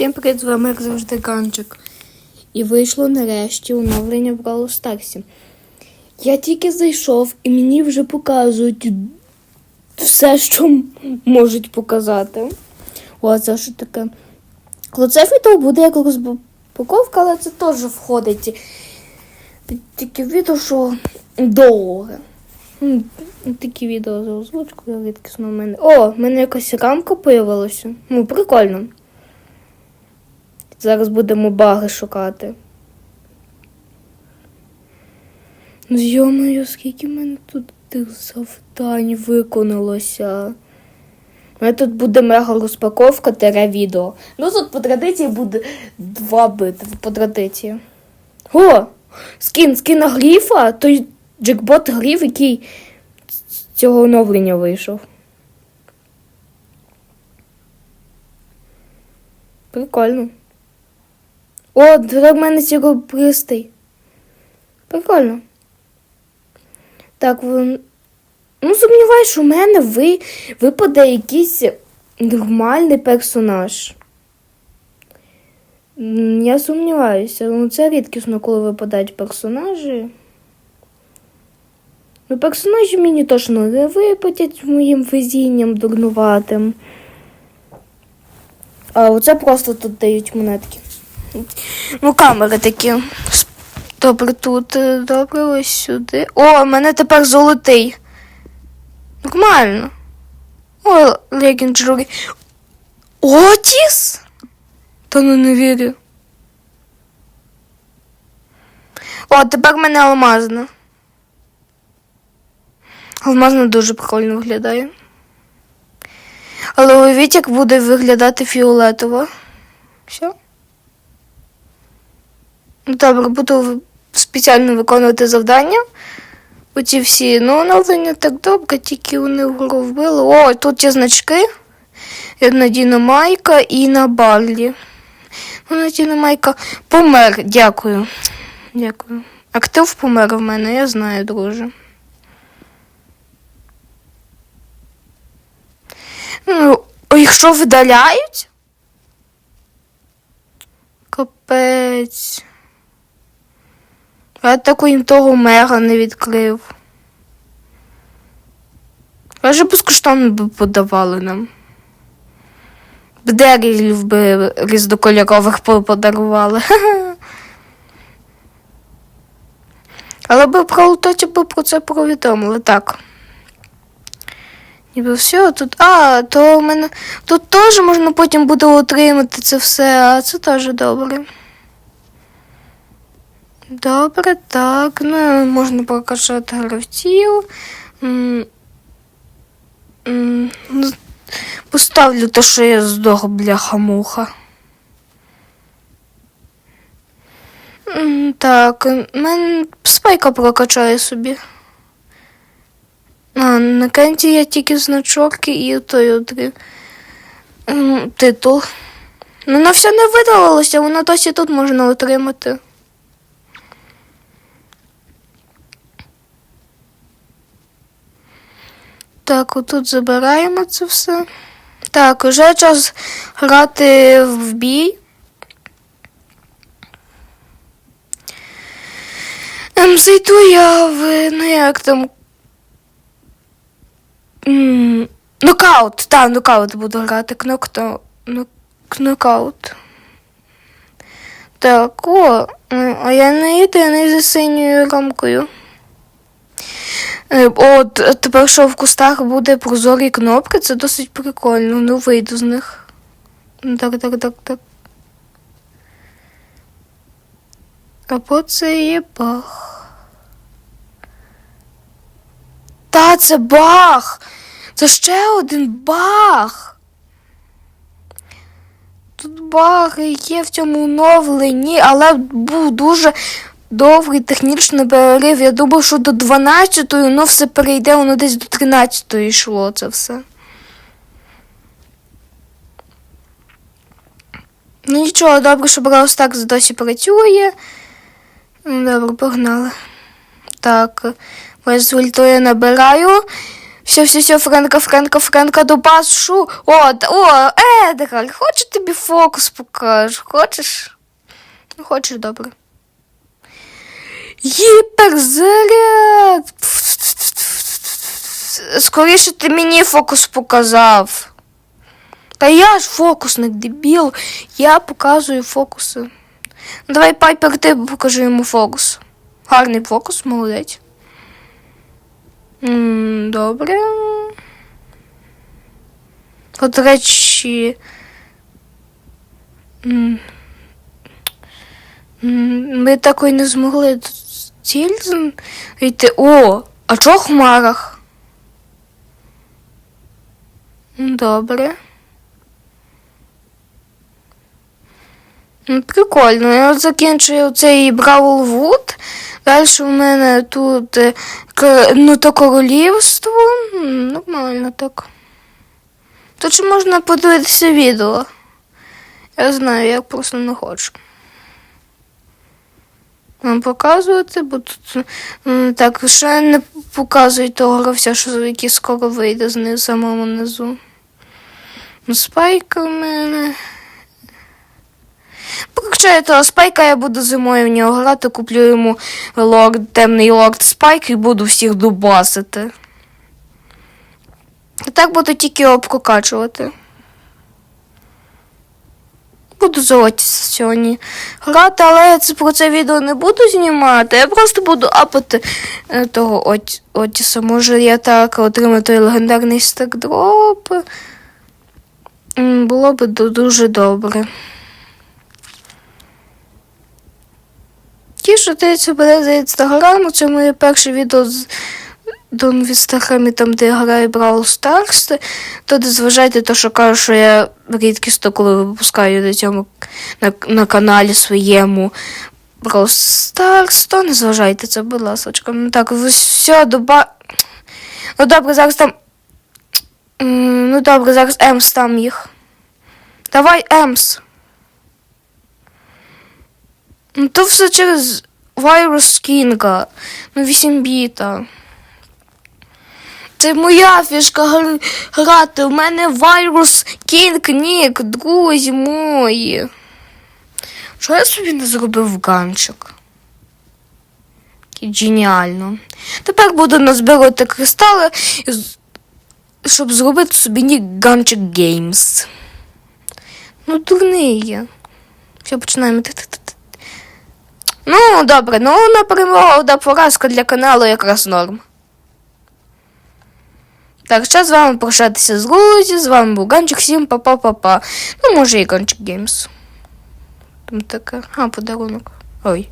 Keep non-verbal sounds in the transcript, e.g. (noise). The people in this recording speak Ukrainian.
Всім привіт, з вами як завжди Канчик. І вийшло нарешті оновлення в Brawl Старсі. Я тільки зайшов і мені вже показують все, що можуть показати. О, це що таке? Відео буде як розпаковка, але це теж входить. Таке відео, що довге. Такі відео з озвучкою рідкісно в мене. О, в мене якась рамка появилася. Ну, прикольно. Зараз будемо баги шукати. Ну, йомаю, скільки в мене тут тих завдань виконалося. У мене тут буде мега розпаковка тере відео. Ну тут по традиції буде два битви по традиції. О! Скін, скін гріфа, той джекбот гріф, який з цього оновлення вийшов. Прикольно. О, в мене сіробристий. Прикольно. Так, ви... ну сумніваюсь, що в мене ви... випаде якийсь нормальний персонаж. Я сумніваюся, ну це рідкісно, коли випадають персонажі. Ну, персонажі мені точно не випадять моїм везінням дурнуватим. А оце просто тут дають монетки. Ну, камери такі. Добре, тут, е, добре, ось сюди. О, в мене тепер золотий. Нормально. О, легенджурі. Отіс? Та ну не вірю. О, тепер в мене алмазна. Алмазна дуже прикольно виглядає. Але уявіть, як буде виглядати фіолетово. Все. Добре, буду спеціально виконувати завдання. Оці всі, ну, оновлення так добре, тільки вони вгору вбили. О, тут є значки. Я надіну майка і на барлі. Ну, надіну майка помер. Дякую. Дякую. Актив помер в мене, я знаю, друже. Ну, якщо видаляють? Капець. Я таку їм того мега не відкрив. Я вже безкоштовно би подавали нам. Бдерів би різнокольорових подарували. (laughs) Але би про Лутоті би про це повідомили, так. Ніби все тут. А, то в мене тут теж можна потім буде отримати це все, а це теж добре. Добре, так. Ну, можна прокачати гравців. Ну, Поставлю те, що я здох, бляха-муха. Так, мен спайка прокачає собі. А, на кенті я тільки значок і той. М, Титул. Ну, на все не видалилося, воно досі тут можна отримати. Так, отут забираємо це все. Так, уже час грати в бій. Ем, зайду я в. Ну як там. Нокаут, так, нокаут буду грати. Кнокто. Ну, кнокаут. Так, о, а я не єдиний за синьою рамкою. Е, От е, тепер, що в кустах буде прозорі кнопки, це досить прикольно. Ну, вийду з них. Ну, Так, так, так, так. Або це є баг. Та, це баг! Це ще один баг. Тут баги є в цьому оновленні, але був дуже довгий технічний перерив. Я думав, що до 12-ї воно все перейде, воно десь до 13-ї йшло це все. Ну нічого, добре, що Brawl Stars досі працює. Ну, Добре, погнали. Так, ось я набираю. Все, все, все, Френка, Френка, Френка, до пашу. О, о, Едгар, хочеш тобі фокус покажу? Хочеш? Ну, хочеш, добре. Гіперзаряд! Скоріше ти мені фокус показав. Та я ж фокусник, дебіл. Я показую фокуси. Ну, Давай, Пайпер, ти покажи йому фокус. Гарний фокус, молодець. Добре. От речі. м, м, Ми такої не змогли ціль йти. О, а чого в хмарах? Добре. М, Прикольно. Я закінчую цей Бравл Вуд. Далі у мене тут е, ну, то королівство. Нормально так. Тут ще можна подивитися відео. Я знаю, я просто не хочу. Вам показувати, бо тут так ще не показують того гравця, що який скоро вийде з ни- самому низу. Ну, Спайка в мене. Якщо того спайка, я буду зимою в нього грати, куплю йому лорд, темний лорд спайк і буду всіх дубасити. Так буду тільки його прокачувати. Буду золоті сьогодні грати, але я це про це відео не буду знімати. Я просто буду апати е, того От- Отіса. Може я так отримаю той легендарний стекдроп. Було б дуже добре. Ті, що дивиться мене за інстаграму, це моє перше відео з Дон в інстаграмі, там, де я граю Brawl Stars, то не зважайте те, що кажу, що я рідкісно, коли випускаю на цьому на, на каналі своєму Brawl Stars, то не зважайте це, будь ласка. Ну так, все, доба. Ну добре, зараз там. Ну добре, зараз Емс там їх. Давай Емс. Ну то все через Virus Кінга. Ну 8 біта. Це моя фішка гр- грати. У мене Virus King Нік, друзі мої. Що я собі не зробив ганчик? Геніально. Тепер буду назбирати кристали, щоб зробити собі нік Ганчик Games. Ну, дурний я. Все, починаємо. Ну, добре, ну на перемогу одна поразка для каналу якраз норм. Так, зараз з вами прощатися з друзі, з вами був Ганчик, всім па-па-па-па. Ну, може і Ганчик Геймс. Там таке. А, подарунок. Ой.